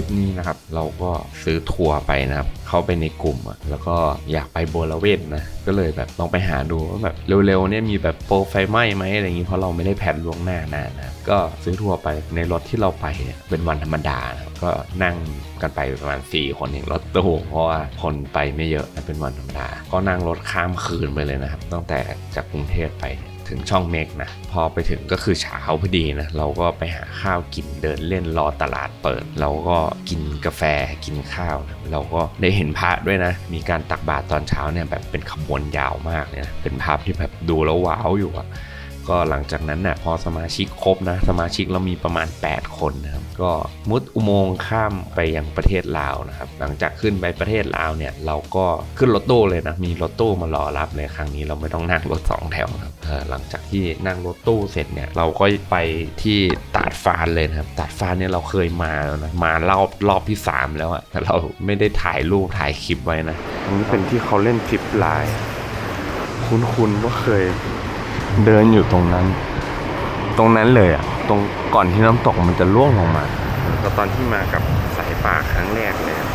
ริปนี้นะครับ เราก็ซื้อทัวร์ไปนะครับ เข้าไปในกลุ่มอะแล้วก็อยากไปโบราเวทนะ ก็เลยแบบลองไปหาดูว่าแบบเร็วๆเนี่ยมีแบบโปรไฟไหม้ไหมอะไรอย่างงี้เพราะเราไม่ได้แผนล่วงหน้านานนะก็ซื้อทัวร์ไปในรถที่เราไปเนี่ยเป็นวันธรรมดานะครับก็นั่งกันไปประมาณ 4 คนเองรถตู้เพราะว่าคนไปไม่เยอะเป็นวันธรรมดา ก็นั่งรถข้ามคืนไปเลยนะครับตั้งแต่จากกรุงเทพไปเนี่ย ถึงช่องเมกนะ พอไปถึงก็คือเช้าพอดีนะ เราก็ไปหาข้าวกินเดินเล่นรอตลาดเปิด เราก็กินกาแฟกินข้าวนะเราก็ได้เห็นพระด้วยนะ มีการตักบาตรตอนเช้าเนี่ยแบบเป็นขบวนยาวมากเนี่ยนะเป็นภาพที่แบบดูแล้วว้าวอยู่อะ ก็หลังจากนั้นนะ่ะพอสมาชิกครบนะ สมาชิกเรามีประมาณ 8 คนนะครับ ก็มุดอุโมงค์ข้ามไปยังประเทศลาวนะครับ หลังจากขึ้นไปประเทศลาวเนี่ย เราก็ขึ้นรถตู้เลยนะ มีรถตู้มารอรับเลยครั้งนี้เราไม่ต้องนั่งรถสองแถวนะครับหลังจากที่นั่งรถตู้เสร็จเนี่ย เราก็ไปที่ตาดฟานเลยนะครับ ตาดฟานเนี่ยเราเคยมาแล้วนะ มารอบรอบที่ 3 แล้วอะแต่เราไม่ได้ถ่ายรูปถ่ายคลิปไว้นะอันนี้เป็นที่เขาเล่นทิปไลน์คุ้นๆว่าเคย เดินอยู่ตรงนั้น ตรงนั้นเลยอะ ตรงก่อนที่น้ำตกมันจะล่วงลงมา ก็ตอนที่มากับสายป่าครั้งแรกเลยอะ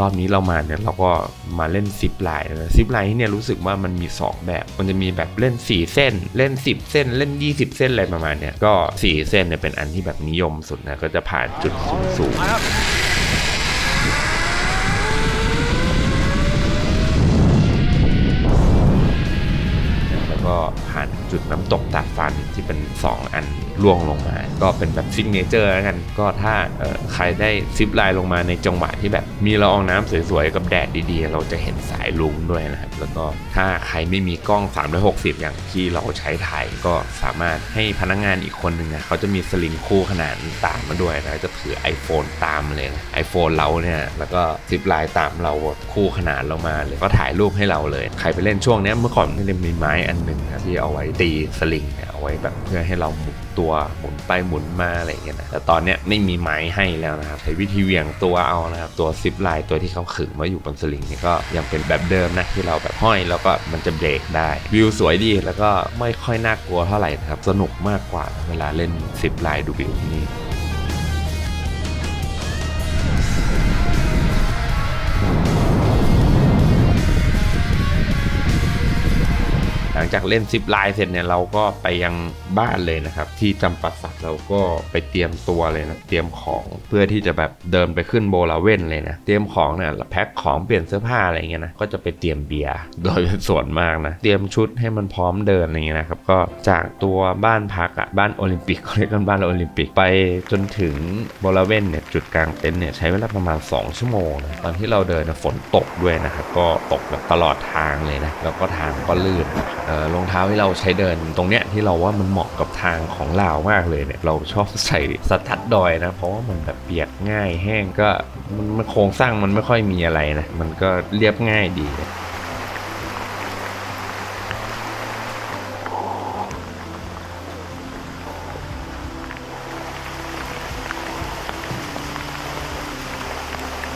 รอบนี้เรามาเนี่ยเราก็มาเล่นซิปไลน์นะซิปไลน์ที่เนี่ยรู้สึกว่ามันมี 2 แบบ มันจะมีแบบเล่น 4 เส้น เล่น 10 เส้น เล่น 20 เส้นอะไรประมาณเนี้ยก็ 4 เส้นเนี่ยเป็นอันที่แบบนิยมสุดนะ ก็จะผ่านจุดสูงสูง ฟันที่เป็น 2 อัน ล่วงลงมา ก็เป็นแบบซิกเนเจอร์แล้วกัน ก็ถ้าเอ่อใครได้ซิปไลน์ลงมาในจังหวะที่แบบ มีละอองน้ำสวยๆ กับแดดดีๆ เราจะเห็นสายลุงด้วยนะครับ แล้วก็ถ้าใครไม่มีกล้อง 360 อย่างที่เราใช้ถ่ายก็สามารถให้พนักงานอีกคนหนึ่งนะเขาจะมีสลิงคู่ขนาดตามมาด้วยนะจะถือ iPhone ตามเลยนะ iPhone เราเนี่ยแล้วก็ซิปไลน์ตามเราคู่ขนาดเรามาเลยก็ถ่ายรูปให้เราเลย ใครไปเล่นช่วงนี้เมื่อก่อนมันจะมีไม้อันหนึ่งนะที่เอาไว้ตีสลิงเนี่ยเอาไว้แบบเพื่อให้เราหมุน ตัวหมุนไปหมุนมาอะไรอย่างเงี้ยนะแต่ตอนเนี้ยไม่มีไม้ให้แล้วนะครับใช้วิธีเหวี่ยงตัวเอานะครับตัวซิปไลน์ตัวที่เขาขึงไว้อยู่บนสลิงเนี่ยก็ยังเป็นแบบเดิมนะที่เราแบบห้อยแล้วก็มันจะเบรกได้วิวสวยดีแล้วก็ไม่ค่อยน่ากลัวเท่าไหร่นะครับสนุกมากกว่าเวลาเล่นซิปไลน์ดูวิวที่นี่ หลังจากเล่นซิปไลน์เสร็จเนี่ยเราก็ไปยังบ้านเลยนะครับ ที่จำปาสักเราก็ไปเตรียมตัวเลยนะเตรียมของเพื่อที่จะแบบเดินไปขึ้นโบลาเว่นเลยนะเตรียมของเนี่ยแพ็คของเปลี่ยนเสื้อผ้าอะไรเงี้ยนะก็จะไปเตรียมเบียร์โดยเป็นส่วนมากนะเตรียมชุดให้มันพร้อมเดินอะไรเงี้ยนะครับก็จากตัวบ้านพักอะบ้านโอลิมปิกเขาเรียกกันบ้านโอลิมปิกไปจนถึงโบลาเว่นเนี่ยจุดกลางเต็นท์เนี่ยใช้เวลาประมาณ 2 ชั่วโมงนะตอนที่เราเดินนะฝนตกด้วยนะครับก็ตกแบบตลอดทางเลยนะแล้วก็ทางก็ลื่นนะครับรองเท้าที่เราใช้เดินตรงเนี้ยที่เราว่ามันเหมาะกับทางของลาวมากเลยเนี่ยเราชอบใส่สตัดดอยนะ เพราะว่ามันแบบเปียกง่ายแห้งก็มันมันโครงสร้างมันไม่ค่อยมีอะไรนะ มันก็เรียบง่ายดี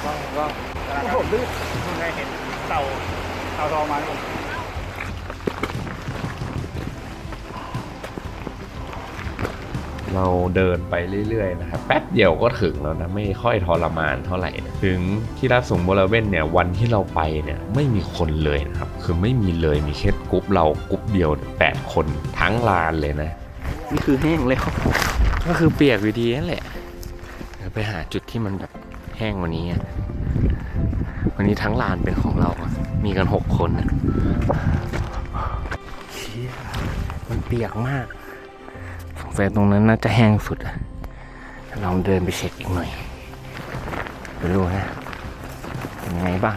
ก็ก็ผมดื้อคุณไงเห็นเต่าเต่าทองมาผม เราเดินไปเรื่อยๆนะครับแป๊บเดียวก็ถึงแล้วนะไม่ค่อยทรมานเท่าไหร่นะถึงที่ราชสงฆ์บริเวณเนี่ยวันที่เราไปเนี่ยไม่มีคนเลยนะครับคือไม่มีเลยมีแค่กรุ๊ปเรากรุ๊ปเดียวเนี่ยแปดคนทั้งลานเลยนะนี่คือแห้งแล้วก็คือเปียกอยู่ดีนั่นแหละเดี๋ยวไปหาจุดที่มันแบบแห้งกวันนี้อะวันนี้ทั้งลานเป็นของเราอะมีกันหกคนนะเชี่ยมันเปียกมาก สงสัยตรงนั้นน่าจะแห้งสุดอะลองเดินไปเช็คอีกหน่อยไปดูนะเป็นยังไงบ้าง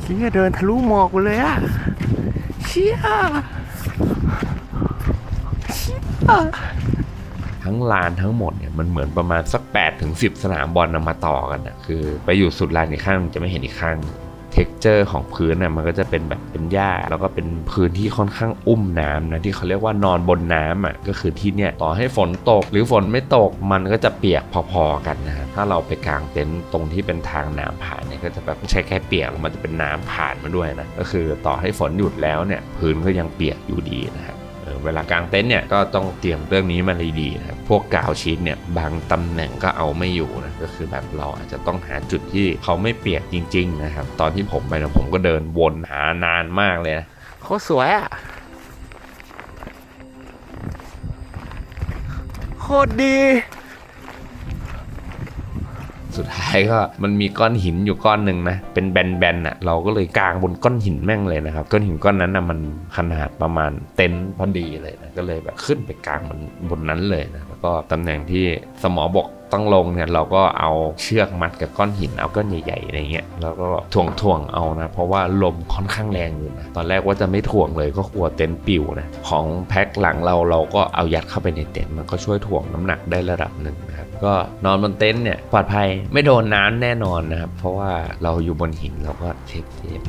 เชี่ยเดินทะลุหมอกไปเลยอะเชี่ยเชี่ยทั้งลานทั้งหมดเนี่ยมันเหมือนประมาณสัก8ถึง10 สนามบอลนำมาต่อกันนะคือ ไปอยู่สุดลานอีกข้างจะไม่เห็นอีกข้าง ท็กเจอร์ของพื้นน่ะมันก็จะเป็นแบบเป็นหญ้า แล้วก็เป็นพื้นที่ค่อนข้างอุ้มน้ำนะที่เขาเรียกว่านอนบนน้ำอะก็คือที่เนี่ยต่อให้ฝนตกหรือฝนไม่ตกมันก็จะเปียกพอๆกันนะฮะถ้าเราไปกางเต็นท์ตรงที่เป็นทางน้ำผ่านเนี่ยก็จะแบบใช้แค่เปียกมันจะเป็นน้ำผ่านมาด้วยนะก็คือต่อให้ฝนหยุดแล้วเนี่ยพื้นก็ยังเปียกอยู่ดีนะครับ เวลากางเต็นท์เนี่ยก็ต้องเตรียมเรื่องนี้มาเลยดีนะครับพวกกาวชีตเนี่ยบางตำแหน่งก็เอาไม่อยู่นะก็คือแบบเราอาจจะต้องหาจุดที่เขาไม่เปียกจริง ๆ นะครับ ตอนที่ผมไปนะผมก็เดินวนหานานมากเลยนะโคตรสวยอะโคตรดี สุดท้ายก็มันมีก้อนหินอยู่ก้อนหนึ่งนะ เป็นแบนๆอะ เราก็เลยกางบนก้อนหินแม่งเลยนะครับ ก้อนหินก้อนนั้นนะมันขนาดประมาณเต็นท์พอดีเลยนะ ก็เลยแบบขึ้นไปกางบนบนนั้นเลยนะ แล้วก็ตำแหน่งที่สมอบอก ต้องลงเนี่ยเราก็เอาเชือกมัดกับก้อนหินเอาก้อนใหญ่ๆอะไรเงี้ยแล้วก็ถ่วงถ่วงๆเอานะเพราะว่าลมค่อนข้างแรงอยู่นะตอนแรกว่าจะไม่ถ่วงเลยก็กลัวเต็นท์ปิวนะของแพ็คหลังเราเราก็เอายัดเข้าไปในเต็นท์มันก็ช่วยถ่วงน้ำหนักได้ระดับหนึ่งนะครับก็นอนบนเต็นท์เนี่ยปลอดภัยไม่โดนน้ำแน่นอนนะครับเพราะว่าเราอยู่บนหินเราก็เซฟเซฟ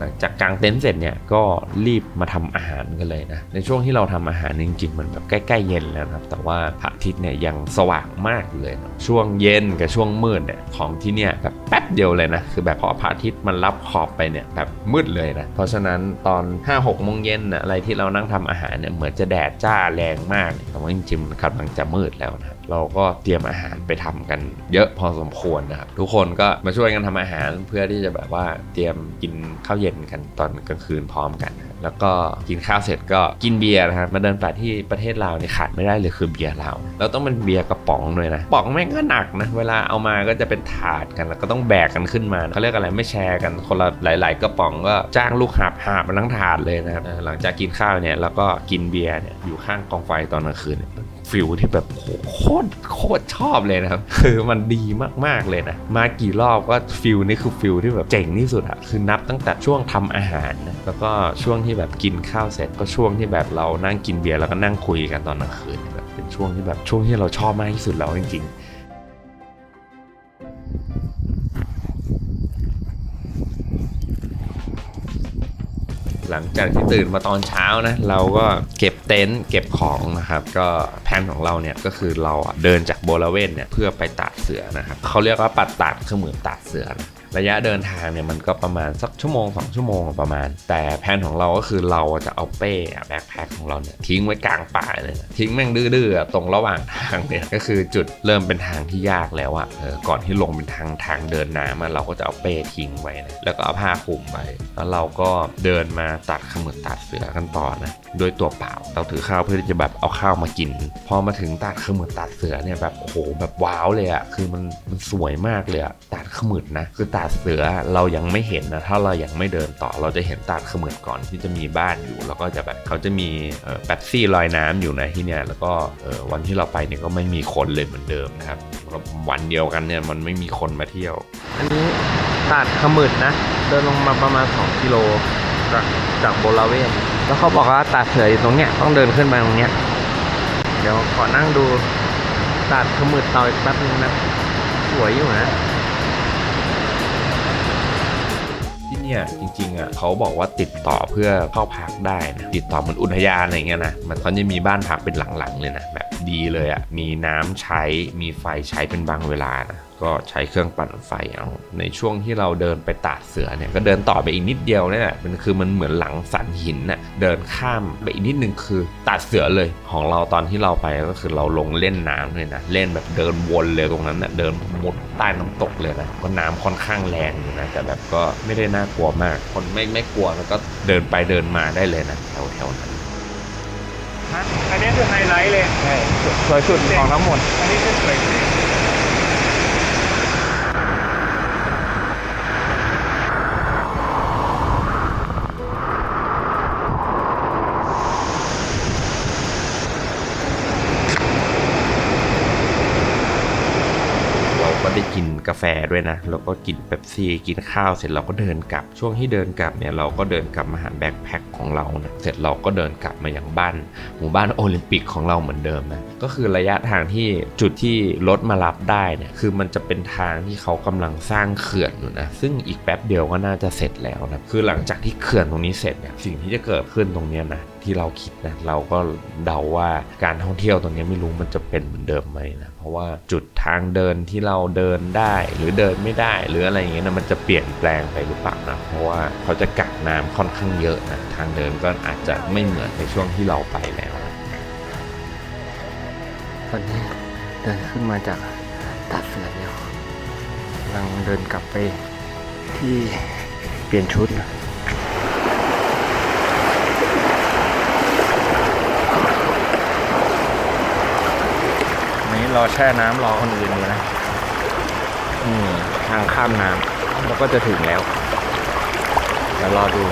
หลังจากกางเต็นท์เสร็จเนี่ยก็รีบมาทำอาหารกันเลยนะในช่วงที่เราทำอาหารจริงๆมันแบบใกล้ๆเย็นแล้วครับแต่ว่าพระอาทิตย์เนี่ยยังสว่างมากเลยนะช่วงเย็นกับช่วงมืดเนี่ยของที่เนี่ยแบบแป๊บเดียวเลยนะคือแบบพอพระอาทิตย์มันรับขอบไปเนี่ยแบบมืดเลยนะเพราะฉะนั้นตอน 5 6โมงเย็นนะอะไรที่เรานั่งทำอาหารเนี่ยเหมือนจะแดดจ้าแรงมากแต่ว่าจริงๆมันกำลังจะมืดแล้วนะเราก็เตรียมอาหารไปทำกันเยอะพอสมควรนะครับทุกคนก็มาช่วยกันทำอาหารเพื่อที่จะแบบว่าเตรียมกินข้าวเย็นกันตอนกลางคืนพร้อมกัน แล้วก็กินข้าวเสร็จก็กินเบียร์นะครับมาเดินป่าที่ประเทศลาวเนี่ยขาดไม่ได้เลยคือเบียร์ลาวแล้วต้องเป็นเบียร์กระป๋องด้วยนะป๋องแม่งก็หนักนะเวลาเอามาก็จะเป็นถาดกันแล้วก็ต้องแบกกันขึ้นมาเขาเรียกอะไรไม่แชร์กันคนละหลาย ๆ กระป๋องก็จ้างลูกหาบหาบมาทั้งถาดเลยนะครับหลังจากกินข้าวเนี่ยแล้วก็กินเบียร์เนี่ยอยู่ข้างกองไฟตอนกลางคืน ฟิลที่แบบโคตรโคตรชอบเลยนะครับคือมันดีมากๆเลยนะมากี่รอบก็ฟิลนี่คือฟิลที่แบบเจ๋งที่สุดอะคือนับตั้งแต่ช่วงทำอาหารนะแล้วก็ช่วงที่แบบกินข้าวเสร็จก็ช่วงที่แบบเรานั่งกินเบียร์แล้วก็นั่งคุยกันตอนกลางคืนแบบเป็นช่วงที่แบบช่วงที่เราชอบมากที่สุดแล้วจริงๆ หลังจากที่ตื่นมาตอนเช้านะ เราก็เก็บเต็นท์เก็บของนะครับ ก็แผนของเราเนี่ยก็คือเราเดินจากโบลาเวนเนี่ยเพื่อไปตัดเสือนะครับเขาเรียกว่าปัดตัดคือเหมือนตัดเสือนะ ระยะเดินทางเนี่ยมันก็ประมาณสักชั่วโมงสองชั่วโมงประมาณ แต่แผนของเราก็คือเราจะเอาเป้แบ็คแพคของเราเนี่ยทิ้งไว้กลางป่าเลยนะทิ้งแม่งดื้อๆตรงระหว่างทางเนี่ยก็คือจุดเริ่มเป็นทางที่ยากแล้วอะเออก่อนที่ลงเป็นทางทางเดินน้ำเราก็จะเอาเป้ทิ้งไว้นะแล้วก็เอาผ้าคลุมไว้แล้วเราก็เดินมาตัดขมึกตัดเสือกันต่อนะโดยตัวเปล่าเราถือข้าวเพื่อที่จะแบบเอาข้าวมากิน พอมาถึงตัดขมึกตัดเสือเนี่ยแบบโอ้โหแบบว้าวเลยอะคือมันมันสวยมากเลยอะตัดขมึกนะคือตัดเสือเรายังไม่เห็นนะถ้าเรายังไม่เดินต่อเราจะเห็นตัดขมึกก่อนที่จะมีบ้านอยู่ แล้วก็จะแบบเขาจะมีแป๊บซี่ลอยน้ำอยู่นะที่เนี่ยแล้วก็วันที่เราไปเนี่ยก็ไม่มีคนเลยเหมือนเดิมนะครับวันเดียวกันเนี่ยมันไม่มีคนมาเที่ยว อันนี้ตัดขมึดนะ เดินลงมาประมาณ 2 กิโลจากจากโบลาเวนแล้วเขาบอกว่าตัดเสืออยู่ตรงเนี้ยต้องเดินขึ้นมาตรงเนี้ยเดี๋ยวขอนั่งดูตัดขมึดต่ออีกแป๊บนึงนะสวยอยู่นะ เนี่ยจริงๆอะเขาบอกว่าติดต่อเพื่อเข้าพักได้นะติดต่อเหมือนอุทยานอะไรเงี้ยนะมันเขาจะมีบ้านพักเป็นหลังๆเลยนะแบบดีเลยอะมีน้ำใช้มีไฟใช้เป็นบางเวลานะ ก็ใช้เครื่องปั่นไฟเอาในช่วงที่เราเดินไปตาดเสือเนี่ยก็เดินต่อไปอีกนิดเดียวเนี่ยแหละมันคือมันเหมือนหลังสันหินน่ะเดินข้ามไปอีกนิดนึงคือตาดเสือเลยของเราตอนที่เราไปก็คือเราลงเล่นน้ำเลยนะเล่นแบบเดินวนเลยตรงนั้นน่ะเดินมุดใต้น้ำตกเลยนะก็น้ำค่อนข้างแรงอยู่นะแต่แบบก็ไม่ได้น่ากลัวมาก คนไม่ไม่กลัวแล้วก็เดินไปเดินมาได้เลยนะแถวแถวนั้นอันนี้คือไฮไลท์เลยใช่สวยสุดของทั้งหมด อันนี้คือสวยจริง เราก็ได้กินกาแฟ ด้วยนะ แล้วก็กินเป๊ปซี่กินข้าวเสร็จเราก็เดินกลับ ช่วงที่เดินกลับเนี่ยเราก็เดินกลับมาหาแบ็คแพ็คของเรานะเสร็จเราก็เดินกลับมาอย่างบ้านหมู่บ้านโอลิมปิกของเราเหมือนเดิมนะก็คือระยะทางที่จุดที่รถมารับได้เนี่ยคือมันจะเป็นทางที่เขากำลังสร้างเขื่อนอยู่นะซึ่งอีกแป๊บเดียวก็น่าจะเสร็จแล้วนะคือหลังจากที่เขื่อนตรงนี้เสร็จเนี่ยสิ่งที่จะเกิดขึ้นตรงนี้นะที่เราคิดนะเราก็เดาว่าการท่องเที่ยวตรงนี้ไม่รู้มันจะเป็นเหมือนเดิมไหมนะเพราะว่าจุดทางเดินที่เราเดินได้หรือเดินไม่ได้ หรืออะไรอย่างเงี้ยนะมันจะเปลี่ยนแปลงไปหรือเปล่านะเพราะว่าเขาจะกักน้ำค่อนข้างเยอะนะทางเดินก็อาจจะไม่เหมือนในช่วงที่เราไปแล้วตอนนี้เดินขึ้นมาจากตาดเสือแล้วกำลังเดินกลับไปที่เปลี่ยนชุดนะนี้ร อแช่น้ำรอคนอื่นอยู่นะทางข้ามน้ำแล้วก็จะถึงแล้วเดี๋ยวรอดู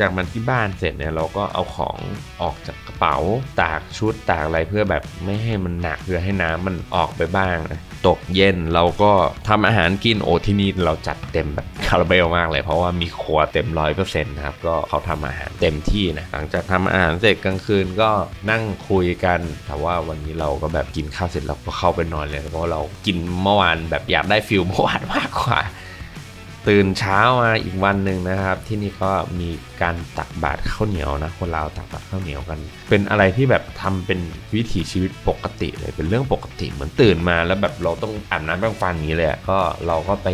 จากมันที่บ้านเสร็จเนี่ยเราก็เอาของออกจากกระเป๋า ตากชุดตากอะไรเพื่อแบบไม่ให้มันหนักเพื่อให้น้ำมันออกไปบ้างนะตกเย็นเราก็ทำอาหารกินโอที่นี่เราจัดเต็มแบบคาราเบลมากเลย เพราะว่ามีครัวเต็มร้อยเปอร์เซ็นต์นะครับก็เขาทำอาหารเต็มที่นะหลังจากทำอาหารเสร็จกลางคืนก็นั่งคุยกัน แต่ว่าวันนี้เราก็แบบกินข้าวเสร็จเราก็เข้าไปนอนเลยเพราะเรากินเมื่อวานแบบอยากได้ฟิลเมื่อวานมากกว่า ตื่นเช้ามาอีกวันหนึ่งนะครับ ที่นี่ก็มีการตักบาตรข้าวเหนียวนะคนลาวตักบาตรข้าวเหนียวกัน เป็นอะไรที่แบบทำเป็นวิถีชีวิตปกติเลยเป็นเรื่องปกติเหมือนตื่นมาแล้วแบบเราต้องอาบน้ำแปรงฟันอย่างนี้เลยก็เราก็ไป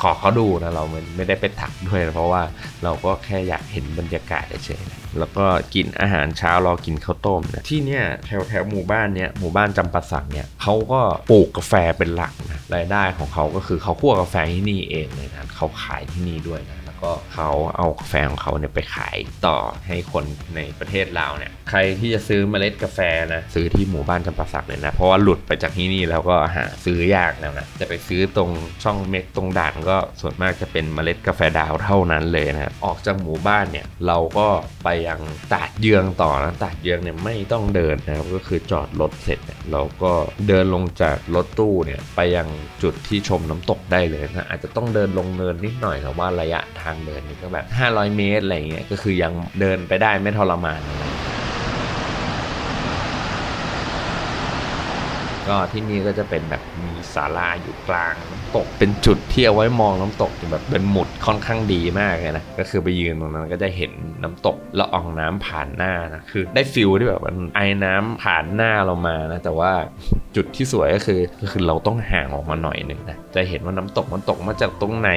ขอเขาดูนะเราไม่ได้ไปถักด้วยนะเพราะว่าเราก็แค่อยากเห็นบรรยากาศเฉยๆนะ แล้วก็กินอาหารเช้ารอกินข้าวต้มนะที่เนี่ยแถวแถวหมู่บ้านเนี่ยหมู่บ้านจำปาสักเนี่ยเขาก็ปลูกกาแฟเป็นหลักนะรายได้ของเขาก็คือเขาคั่วกาแฟที่นี่เองเลยนะเขาขายที่นี่ด้วยนะ ก็เขาเอากาแฟของเขาเนี่ยไปขายต่อให้คนในประเทศลาวเนี่ยใครที่จะซื้อเมล็ดกาแฟนะซื้อที่หมู่บ้านจำปาสักเลยนะ เพราะว่าหลุดไปจากที่นี่แล้วก็หาซื้อยากแล้วนะจะไปซื้อตรงช่องเม็กตรงด่านก็ส่วนมากจะเป็นเมล็ดกาแฟดาวเท่านั้นเลยนะออกจากหมู่บ้านเนี่ยเราก็ไปยังตาดเยืองต่อนะตาดเยืองเนี่ยไม่ต้องเดินนะครับก็คือจอดรถเสร็จเนี่ยเราก็เดินลงจากรถตู้เนี่ยไปยังจุดที่ชมน้ำตกได้เลยนะอาจจะต้องเดินลงเนินนิดหน่อยแต่ว่าระยะทางเดินก็แบบ 500 เมตรอะไรเงี้ยก็คือยังเดินไปได้ไม่ทรมานอะไร ก็ที่นี่ก็จะเป็นแบบมีศาลาอยู่กลางน้ำตก เป็นจุดที่เอาไว้มองน้ำตกแบบเป็นหมุดค่อนข้างดีมากเลยนะ ก็คือไปยืนตรงนั้นก็จะเห็นน้ำตกละอองน้ำผ่านหน้านะ คือได้ฟิลที่แบบมันไอ้น้ำผ่านหน้าเรามานะ แต่ว่าจุดที่สวยก็คือก็คือเราต้องห่างออกมาหน่อยหนึ่งนะ จะเห็นว่าน้ำตกมันตกมาจากตรงไหน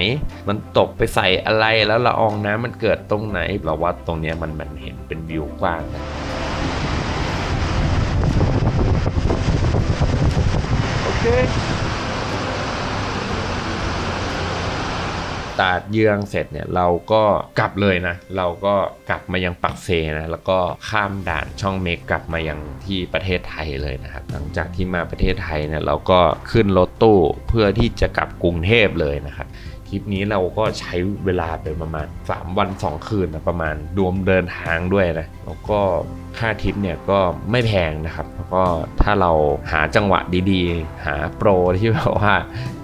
มันตกไปใส่อะไรแล้วละอองน้ำมันเกิดตรงไหนเราว่าตรงเนี้ยมันมันเห็นเป็นวิวกว้างนะโอเค ตาดเยืองเสร็จเนี่ยเราก็กลับเลยนะ เราก็กลับมายังปักเซนะแล้วก็ข้ามด่านช่องเมกกลับมายังที่ประเทศไทยเลยนะครับ หลังจากที่มาประเทศไทยเนี่ยเราก็ขึ้นรถตู้เพื่อที่จะกลับกรุงเทพเลยนะครับ ทริปนี้เราก็ใช้เวลาไปประมาณ 3 วัน 2 คืนนะประมาณรวมเดินทางด้วยนะแล้วก็ค่าทริปเนี่ยก็ไม่แพงนะครับ แล้วก็ถ้าเราหาจังหวะดีๆ หาโปรที่แบบว่า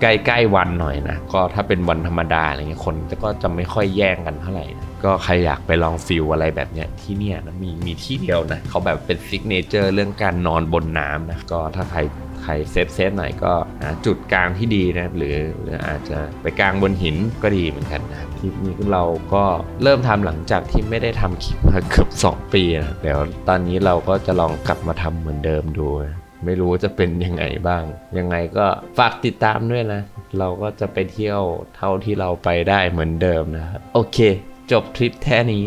ใกล้ๆวันหน่อยนะก็ถ้าเป็นวันธรรมดาอะไรเงี้ยคนก็จะไม่ค่อยแย่งกันเท่าไหร่นะก็ใครอยากไปลองฟิลอะไรแบบเนี้ยที่เนี่ยนะมีมีที่เดียวนะเขาแบบเป็นซิกเนเจอร์เรื่องการนอนบนน้ำนะก็ถ้าใคร ใครเซฟเซฟหน่อยก็หาจุดกลางที่ดีนะหรือหรืออาจจะไปกลางบนหินก็ดีเหมือนกันนะครับทริปนี้เราก็เริ่มทำหลังจากที่ไม่ได้ทำคลิปมาเกือบ2 ปีนะเดี๋ยวตอนนี้เราก็จะลองกลับมาทำเหมือนเดิมดูนะไม่รู้จะเป็นยังไงบ้าง ยังไงก็ฝากติดตามด้วยนะ เราก็จะไปเที่ยวเท่าที่เราไปได้เหมือนเดิมนะครับ โอเค จบทริปแค่นี้